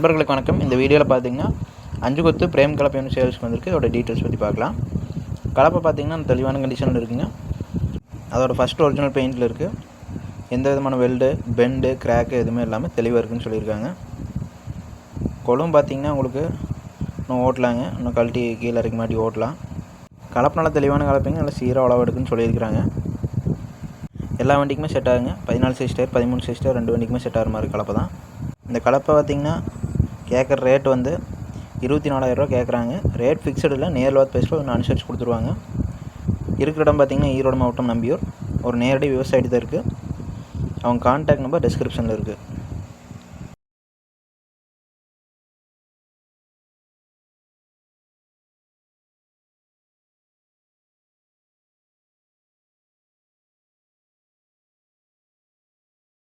நண்பர்களுக்கு வணக்கம். இந்த வீடியோவில் பார்த்தீங்கன்னா அஞ்சு கொத்து பிரேம் கலப்பை ஒன்று சேல்ஸ்க்கு வந்திருக்கு. அதோட டீட்டெயில்ஸ் பற்றி பார்க்கலாம் கலப்பை பார்த்தீங்கன்னா தெளிவான கண்டிஷனில் இருக்குங்க. அதோட ஃபஸ்ட் ஒரிஜினல் பெயிண்டில் இருக்குது எந்த விதமான வெல்டு பெண்டு கிராக்கு எதுவுமே இல்லாமல் தெளிவாக இருக்குன்னு சொல்லியிருக்காங்க. கொழும் பார்த்தீங்கன்னா உங்களுக்கு இன்னும் ஓட்டலாங்க. இன்னும் கழட்டி கீழே இறக்கி மாட்டி ஓட்டலாம். கலப்பு நல்லா தெளிவான கலப்பைங்க. நல்லா சீராக அளவு எடுக்குன்னு சொல்லியிருக்கிறாங்க. எல்லா வண்டிக்குமே செட் ஆகுங்க. பதினாலு சிஸ்டர் பதிமூணு சிஸ்டர் ரெண்டு வண்டிக்குமே செட் ஆகிற மாதிரி கலப்பை தான். இந்த கலப்பை பார்த்திங்கன்னா கேட்குற ரேட் வந்து இருபத்தி நாலாயிரரூவா கேட்குறாங்க ரேட் ஃபிக்ஸடில் நேரில் பார்த்து பேசுகிற ஒன்று அனுசரித்து கொடுத்துருவாங்க. இருக்கிற இடம் பார்த்திங்கன்னா ஈரோடு மாவட்டம் நம்பியூர். ஒரு நேரடி விவசாயி தான் இருக்குது அவங்க கான்டாக்ட் நம்பர் டிஸ்கிரிப்ஷனில் இருக்குது